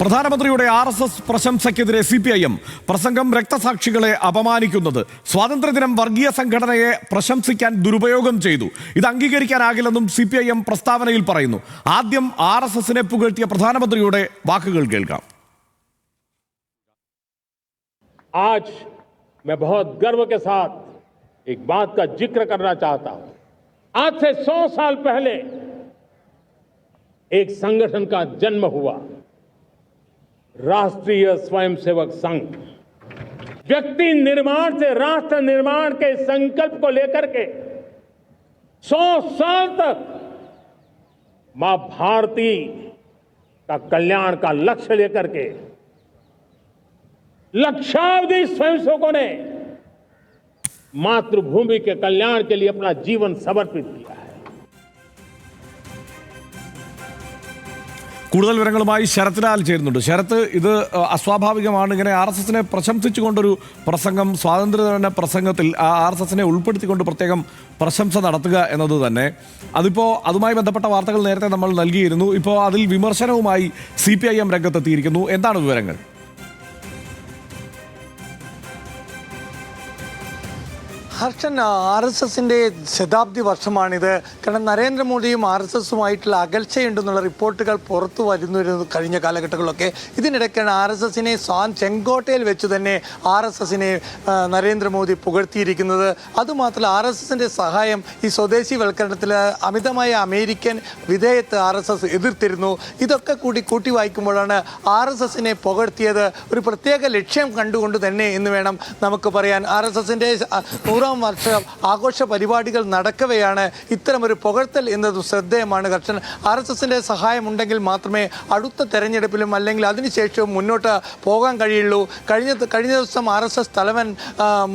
പ്രധാനമന്ത്രിയുടെ R S S പ്രശംസയ്ക്കെതിരെ C P I M പ്രസംഗം രക്തസാക്ഷികളെ അപമാനിക്കുന്നത് സ്വാതന്ത്ര്യദിനം വർഗീയ സംഘടനയെ പ്രശംസിക്കാൻ ദുരുപയോഗം ചെയ്തു ഇത് അംഗീകരിക്കാനാകില്ലെന്നും സി പി ഐ എം പ്രസ്താവനയിൽ പറയുന്നു ആദ്യം ആർ എസ് എസിനെ പുകഴ്ത്തിയ പ്രധാനമന്ത്രിയുടെ വാക്കുകൾ കേൾക്കാം आज मैं बहुत गर्व के साथ एक बात का जिक्र करना चाहता हूं आज से सौ साल पहले एक संगठन का जन्म हुआ राष्ट्रीय स्वयंसेवक संघ। व्यक्ति निर्माण से राष्ट्र निर्माण के संकल्प को लेकर के सौ साल तक माँ भारती का कल्याण का लक्ष्य लेकर के लक्षावधि स्वयंसेवकों ने मातृभूमि के कल्याण के लिए अपना जीवन समर्पित किया है। കൂടുതൽ വിവരങ്ങളുമായി ശരത്ലാൽ ചേരുന്നുണ്ട്. ശരത്ത് ഇത് അസ്വാഭാവികമാണ്. ഇങ്ങനെ ആർ എസ് എസിനെ പ്രശംസിച്ചുകൊണ്ടൊരു പ്രസംഗം സ്വാതന്ത്ര്യദിന പ്രസംഗത്തിൽ ആ ആർ എസ് എസിനെ ഉൾപ്പെടുത്തിക്കൊണ്ട് പ്രത്യേകം പ്രശംസ നടത്തുക എന്നത് തന്നെ. അതിപ്പോൾ അതുമായി ബന്ധപ്പെട്ട വാർത്തകൾ നേരത്തെ നമ്മൾ നൽകിയിരുന്നു. ഇപ്പോൾ അതിൽ വിമർശനവുമായി സി പി ഐ എം രംഗത്തെത്തിയിരിക്കുന്നു. എന്താണ് വിവരങ്ങൾ? ഹർഷൻ ആർ എസ് എസിന്റെ ശതാബ്ദി വർഷമാണിത്. കാരണം നരേന്ദ്രമോദിയും ആർ എസ് എസുമായിട്ടുള്ള അകൽച്ചയുണ്ടെന്നുള്ള റിപ്പോർട്ടുകൾ പുറത്തു വരുന്നു കഴിഞ്ഞ കാലഘട്ടങ്ങളിലൊക്കെ. ഇതിനിടയ്ക്കാണ് ആർ എസ് എസിനെ സ്വാൻ ചെങ്കോട്ടയിൽ വെച്ച് തന്നെ ആർ എസ് എസിനെ നരേന്ദ്രമോദി പുകഴ്ത്തിയിരിക്കുന്നത്. അതുമാത്രമല്ല ആർ എസ് എസിന്റെ സഹായം ഈ സ്വദേശിവൽക്കരണത്തിൽ അമിതമായ അമേരിക്കൻ വിധേയത്ത് ആർ എസ് എസ് എതിർത്തിരുന്നു. ഇതൊക്കെ കൂടി കൂട്ടി വായിക്കുമ്പോഴാണ് ആർ എസ് എസിനെ പുകഴ്ത്തിയത് ഒരു പ്രത്യേക ലക്ഷ്യം കണ്ടുകൊണ്ട് തന്നെ എന്ന് വേണം നമുക്ക് പറയാൻ. ആർ എസ് എസിന്റെ നൂറാം വർഷ ആഘോഷ പരിപാടികൾ നടക്കവെയാണ് ഇത്തരമൊരു പുകഴ്ത്തൽ എന്നത് ശ്രദ്ധേയമാണ്. കർഷൻ ആർ എസ് എസിന്റെ സഹായമുണ്ടെങ്കിൽ മാത്രമേ അടുത്ത തെരഞ്ഞെടുപ്പിലും അല്ലെങ്കിൽ അതിനുശേഷവും മുന്നോട്ട് പോകാൻ കഴിയുള്ളൂ. കഴിഞ്ഞ കഴിഞ്ഞ ദിവസം ആർ എസ് എസ് തലവൻ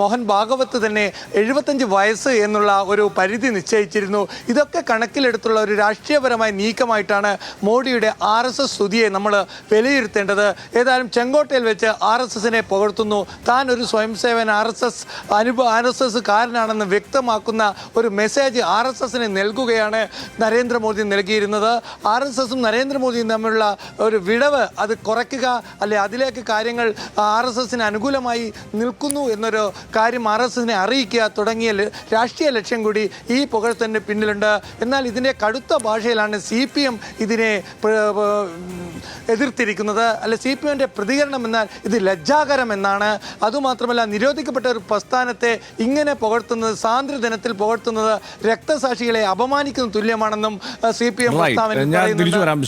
മോഹൻ ഭാഗവത്ത് തന്നെ എഴുപത്തഞ്ച് വയസ്സ് എന്നുള്ള ഒരു പരിധി നിശ്ചയിച്ചിരുന്നു. ഇതൊക്കെ കണക്കിലെടുത്തുള്ള ഒരു രാഷ്ട്രീയപരമായ നീക്കമായിട്ടാണ് മോഡിയുടെ ആർ എസ് എസ് സ്തുതിയെ നമ്മൾ വിലയിരുത്തേണ്ടത്. ഏതായാലും ചെങ്കോട്ടയിൽ വെച്ച് ആർ എസ് എസിനെ പുകഴ്ത്തുന്നു. താൻ ഒരു സ്വയംസേവൻ ആർ എസ് എസ് അനുഭവ ആർ എസ് എസ് കാരനാണെന്ന് വ്യക്തമാക്കുന്ന ഒരു മെസ്സേജ് ആർ എസ് എസിന് നൽകുകയാണ് നരേന്ദ്രമോദി നൽകിയിരുന്നത്. ആർ എസ് എസും നരേന്ദ്രമോദിയും തമ്മിലുള്ള ഒരു വിടവ് അത് കുറയ്ക്കുക അല്ലെ അതിലേക്ക് കാര്യങ്ങൾ ആർ എസ് എസിന് അനുകൂലമായി നിൽക്കുന്നു എന്നൊരു കാര്യം ആർ എസ് എസിനെ അറിയിക്കുക തുടങ്ങിയ രാഷ്ട്രീയ ലക്ഷ്യം കൂടി ഈ പുകഴ്ത്തലിന് പിന്നിലുണ്ട്. എന്നാൽ ഇതിന്റെ കടുത്ത ഭാഷയിലാണ് സി പി എം ഇതിനെ എതിർത്തിരിക്കുന്നത്. അല്ലെ സി പി എമ്മിന്റെ പ്രതികരണം എന്നാൽ ഇത് ലജ്ജാകരം എന്നാണ് അതുമാത്രമല്ല നിരോധിക്കപ്പെട്ട ഒരു പ്രസ്ഥാനത്തെ ഇങ്ങനെ പുകഴ്ത്തുന്നത് സ്വാതന്ത്ര്യ ദിനത്തിൽ പുകഴ്ത്തുന്നത് രക്തസാക്ഷികളെ അപമാനിക്കുന്ന തുല്യമാണെന്നും സി പി എം Right.